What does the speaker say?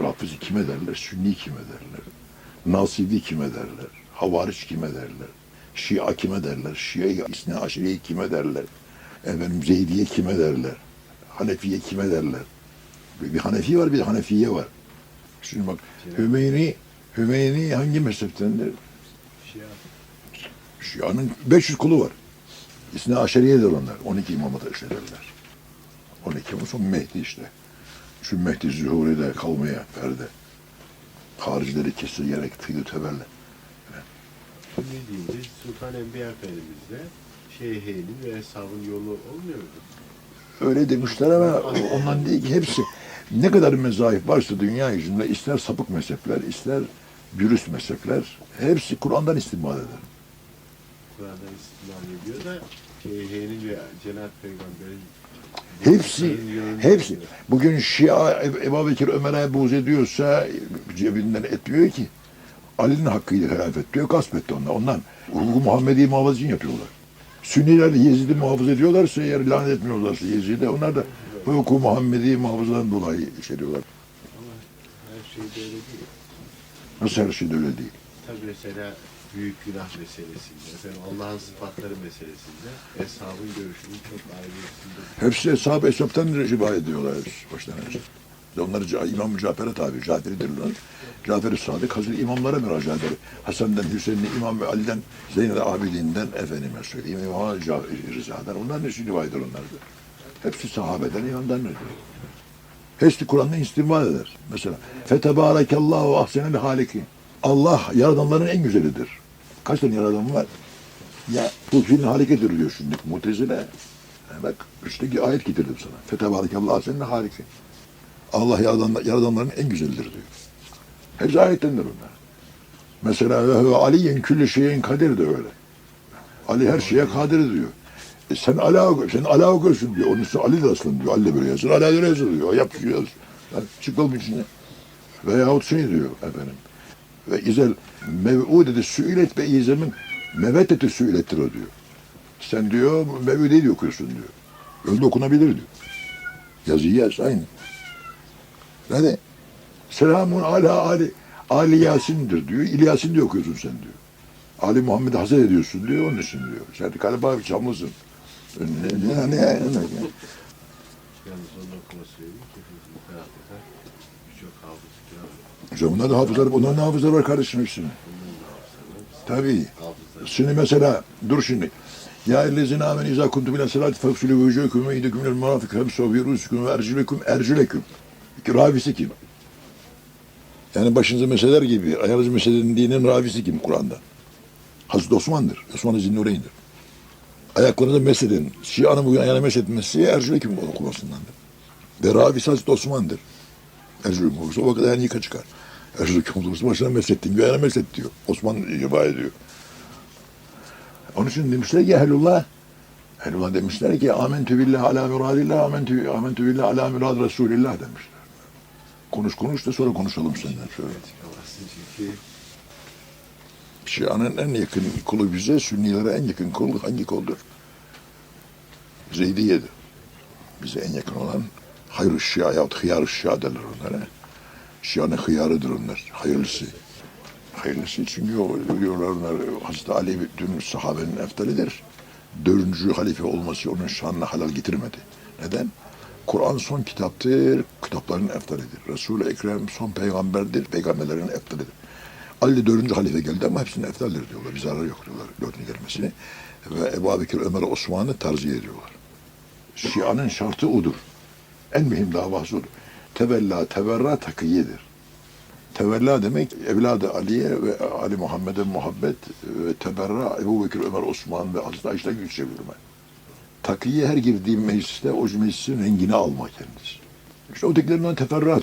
Rafizi kime derler? Sünni kime derler? Nasibi kime derler? Havariç kime derler? Şia kime derler? Şia İsne Aşire'yi kime derler? Efendim Zeydiye kime derler? Hanefiye kime derler? Bir Hanefi var bir de Hanefiye var. Şimdi bak Hümeyni, Hümeyni hangi mezheptendir? Şia. Şia'nın 500 kulu var. İsne Aşeriye'dir onlar. 12 imama da işte derler. 12 ama son Mehdi işte. Şu Mehdi zuhuride kalmaya perde. Haricileri kesilgerek tıydı teberle. Ne diyeyim biz Sultan Enbiya Efendimiz'le Şeyheynin ve Eshab'ın yolu olmuyor mu? Öyle demişler ama ondan değil ki hepsi ne kadar mezahip varsa dünya yüzünde ister sapık mezhepler, ister dürüst mezhepler hepsi Kur'an'dan istinbad eder. Kur'an'dan istismar ediyor da Şeyheynin ve Cenab-ı Peygamber'in Hepsi, hepsi. Bugün Şia Ebu Bekir Ömer'e buğz ediyorsa cebinden etmiyor ki. Ali'nin hakkıyla hilafet diyor, gasp etti onlar. Ondan hukuku Muhammedi muhafaza için yapıyorlar. Sünniler Yezid'i muhafaza ediyorlarsa, eğer lanet etmiyorlarsa Yezid'e, onlar da hukuku Muhammedi muhafazadan dolayı işliyorlar. Ama her şey böyle değil. Nasıl her şey de öyle değil. Tabi mesela büyük günah meselesinde, efendim Allah'ın sıfatları meselesinde Eshab'ın görüşünün çok ayrı Hepsi hesap hesaptan rivayet ediyorlar baştan. Onlar İmam Cafer'e tabi, Caferidirler. Cafer-i Sadık Hazreti imamlara müracaat eder. Hasan'dan, Hüseyin'den, İmam ve Ali'den, Zeynel Abidin'den, efendime söyleyeyim, İmam Rıza'dan. Onlar ne için rivayet eder onlardı? Hepsi sahabeden, imamdan ödüyor. Hepsi Kur'an'dan istinbad eder. Mesela, Fetebârekallahu ahsenel haliki. Allah yaradanların en güzelidir. Kaç tane yaradan var? Ya bu fiilin halikedir diyor şimdi Mutezile. Ha, Bak üstteki ayet getirdim sana. Fetebârekallahu ahsenel haliki. Allah yaradan, yaradanların en güzelidir diyor. Hepsi ayettendir onlar. Mesela ve huve küllü şeyin kadir de öyle. Ali her şeye kadir diyor. E sen ala, sen ala okuyorsun diyor. Onun üstüne Ali de aslan diyor. Ali de böyle yazıyor. Ali de yazıyor diyor. Yap yaz. Yani çık oğlum içine. Veyahut şey diyor efendim. Ve izel mev'udeti sü'ilet ve izemin mevetteti sü'ilettir o diyor. Sen diyor mev'udeyi de okuyorsun diyor. Öyle okunabilir diyor. Yazıyı yaz aynı. Yani selamun ala Ali. Ali Yasin'dir diyor. İlyasin diye okuyorsun sen diyor. Ali Muhammed'i hazır ediyorsun diyor. Onun için diyor. Sen galiba çamlısın. Ne, ne, ne, ne, ne. Yalnız İşte bunlar da hafızlar, bunların da hafızlar var kardeşim hepsinin. Tabii. Şimdi mesela, dur şimdi. Ya ellezine amen izâ kuntum ile salati fagsulü vücûküm ve ideküm minel murafik hemsû bi rûsüküm ve ercüleküm ercüleküm. Ravisi kim? Yani başınıza meseleler gibi. Ayağınızı meselenin dinin ravisi kim Kur'an'da? Hazreti Osman'dır. Osman-ı Zinnureyn'dir. Ayaklarınıza mesedin. Şia'nın bugün ayağına mesetmesi ercüleküm okumasındandır. Ve ravisi Hazreti Osman'dır. Erzurum olursa o vakit ayağını yıka çıkar. Erzurum olursa başına mesettin, göğene meset diyor. Osman rivayet ediyor. Onun için demişler ki ehlullah, ehlullah demişler ki amentü billah ala muradillah, amentü, amentü billah ala murad Resulillah demişler. Konuş konuş da sonra konuşalım senden şöyle. Şia'nın en yakın kulu bize, Sünnilere en yakın kul hangi koldur? Zeydiye'dir. Bize en yakın olan hayır Şia yahut hıyar Şia derler onlara. Şia'nın hıyarıdır onlar, hayırlısı. Hayırlısı çünkü o diyorlar onlar Hazreti Ali bütün sahabenin eftalidir. Dördüncü halife olması onun şanına halal getirmedi. Neden? Kur'an son kitaptır, kitapların eftalidir. Resul-i Ekrem son peygamberdir, peygamberlerin eftalidir. Ali dördüncü halife geldi ama hepsinin eftaldir diyorlar. Bir zararı yok diyorlar dördüncü gelmesini. Ve Ebu Bekir, Ömer, Osman'ı tercih ediyorlar. Şia'nın şartı odur. En mühim davası odur. Tevella, teverra takiyedir. Tevella demek evladı Ali'ye ve Ali Muhammed'e muhabbet ve teberra Ebu Bekir, Ömer, Osman ve Hazreti Ayşe'den yüz çevirme. Takiye her girdiğim mecliste o meclisin rengini alma kendisi. İşte ötekilerinden teferruat.